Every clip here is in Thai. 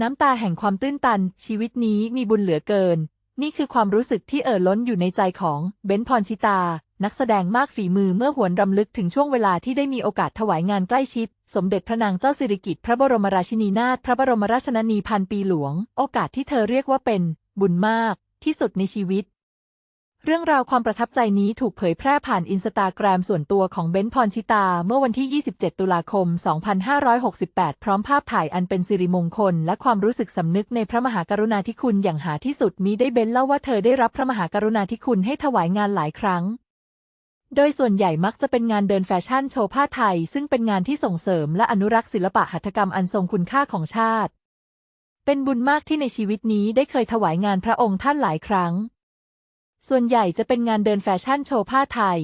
น้ำตาแห่งความตื้นตัน ชีวิตนี้มีบุญเหลือเกิน นี่คือความรู้สึกที่เอ่อล้นอยู่ในใจของเบนซ์พรชิตา นักแสดงมากฝีมือเมื่อหวนรำลึกถึงช่วงเวลาที่ได้มีโอกาสถวายงานใกล้ชิด สมเด็จพระนางเจ้าสิริกิติ์พระบรมราชินีนาถพระบรมราชชนนีพันปีหลวง โอกาสที่เธอเรียกว่าเป็น บุญมาก ที่สุดในชีวิต เรื่องราวความประทับใจนี้ถูกเผยแพร่ผ่านอินสตาแกรมส่วนตัวของเบนซ์พรชิตา เมื่อวันที่ 27 ตุลาคม 2568 พร้อมภาพถ่ายอันเป็นสิริมงคล และความรู้สึกสำนึกในพระมหากรุณาธิคุณอย่างหาที่สุดมิได้เบนซ์เล่าว่าเธอได้รับพระมหากรุณาธิคุณให้ถวายงานหลายครั้ง โดยส่วนใหญ่มักจะเป็นงานเดินแฟชั่นโชว์ผ้าไทย ซึ่งเป็นงานที่ส่งเสริมและอนุรักษ์ศิลปะหัตถกรรมอันทรงคุณค่าของชาติ เป็นบุญมากที่ในชีวิตนี้ได้เคยถวายงานพระองค์ท่านหลายครั้ง ส่วนใหญ่จะเป็นงานเดินแฟชั่นโชว์ผ้าไทย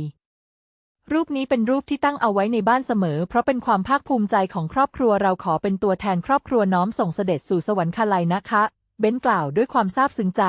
รูปนี้เป็นรูปที่ตั้งเอาไว้ในบ้านเสมอ เพราะเป็นความภาคภูมิใจของครอบครัวเราขอเป็นตัวแทนครอบครัวน้อมส่งเสด็จสู่สวรรคาลัยนะคะ เบ้นกล่าวด้วยความซาบซึ้งใจ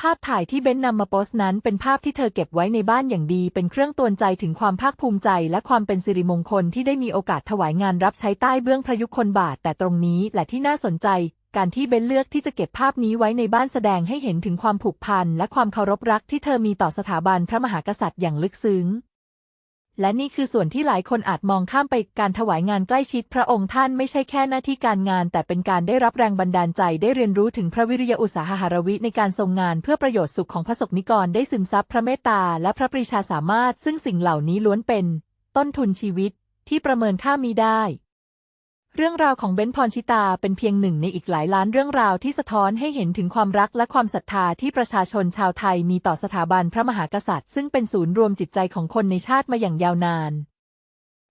ภาพถ่ายที่เบ้นนำมาโพสต์นั้น เป็นภาพที่เธอเก็บไว้ในบ้านอย่างดี เป็นเครื่องตือนใจถึงความภาคภูมิใจ และความเป็นสิริมงคลที่ได้มีโอกาสถวายงานรับใช้ใต้เบื้องพระยุคลบาทแต่ตรงนี้แหละที่น่าสนใจ การที่เบนเลือกที่จะเก็บภาพนี้ไว้ในบ้านแสดงให้เห็นถึงความผูกพันและความเคารพรักที่เธอมีต่อสถาบันพระมหากษัตริย์อย่างลึกซึ้ง และนี่คือส่วนที่หลายคนอาจมองข้ามไปการถวายงานใกล้ชิดพระองค์ท่านไม่ใช่แค่หน้าที่การงาน แต่เป็นการได้รับแรงบันดาลใจได้เรียนรู้ถึงพระวิริยะอุตสาหะวิในการทรงงานเพื่อประโยชน์สุขของพระสงฆ์นิกรได้ซึมซับพระเมตตาและพระปรีชาสามารถ ซึ่งสิ่งเหล่านี้ล้วนเป็น ต้นทุนชีวิตที่ประเมินค่ามีได้ เรื่องราวของเบนซ์พรชิตาเป็นเพียงหนึ่งในอีกหลายล้านเรื่องราวที่สะท้อนให้เห็นถึงความรักและความศรัทธาที่ประชาชนชาวไทยมีต่อสถาบันพระมหากษัตริย์ ซึ่งเป็นศูนย์รวมจิตใจของคนในชาติมาอย่างยาวนาน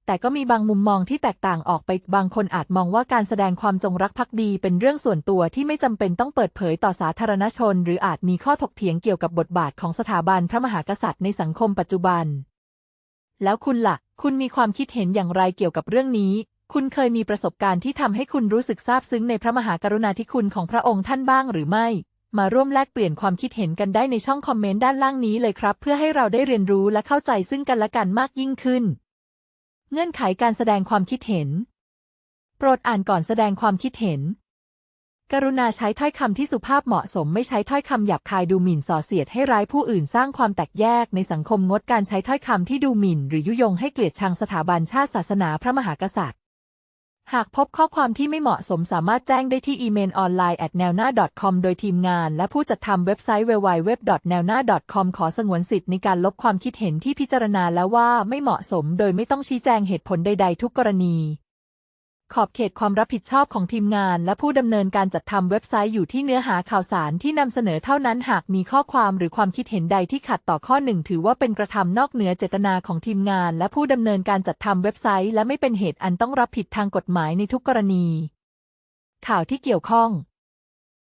แต่ก็มีบางมุมมองที่แตกต่างออกไปบางคนอาจมองว่าการแสดงความจงรักภักดีเป็นเรื่องส่วนตัวที่ไม่จำเป็นต้องเปิดเผยต่อสาธารณชน หรืออาจมีข้อถกเถียงเกี่ยวกับบทบาทของสถาบันพระมหากษัตริย์ในสังคมปัจจุบัน แล้วคุณละ่ะ คุณมีความคิดเห็นอย่างไรเกี่ยวกับเรื่องนี้ คุณเคยมีประสบการณ์ที่ทำให้คุณรู้สึกซาบซึ้งในพระมหากรุณาธิคุณของพระองค์ท่านบ้างหรือไม่ มาร่วมแลกเปลี่ยนความคิดเห็นกันได้ในช่องคอมเมนต์ด้านล่างนี้เลยครับ เพื่อให้เราได้เรียนรู้และเข้าใจซึ่งกันและกันมากยิ่งขึ้น เงื่อนไขการแสดงความคิดเห็น โปรดอ่านก่อนแสดงความคิดเห็น กรุณาใช้ถ้อยคำที่สุภาพเหมาะสมไม่ใช้ถ้อยคำหยาบคายดูหมิ่นส่อเสียดให้ร้ายผู้อื่นสร้างความแตกแยกในสังคมงดการใช้ถ้อยคำที่ดูหมิ่น หรือยุยงให้เกลียดชังสถาบันชาติศาสนาพระมหากษัตริย์ หากพบข้อความที่ไม่เหมาะสมสามารถแจ้งได้ที่อีเมลออนไลน์ at แนวหน้า .com โดยทีมงาน และผู้จัดทำเว็บไซต์ www.naona.com ขอสงวนสิทธิ์ในการลบความคิดเห็นที่พิจารณาแล้วว่าไม่เหมาะสม โดยไม่ต้องชี้แจงเหตุผลใด ๆ ทุกกรณี ขอบเขตความรับผิดชอบของทีมงาน และผู้ดำเนินการจัดทำเว็บไซต์อยู่ที่เนื้อหาข่าวสารที่นำเสนอเท่านั้นหากมีข้อความหรือความคิดเห็นใดที่ขัดต่อข้อหนึ่งถือว่าเป็นกระทำนอกเหนือเจตนาของทีมงาน และผู้ดำเนินการจัดทำเว็บไซต์ และไม่เป็นเหตุอันต้องรับผิดทางกฎหมายในทุกกรณี ข่าวที่เกี่ยวข้อง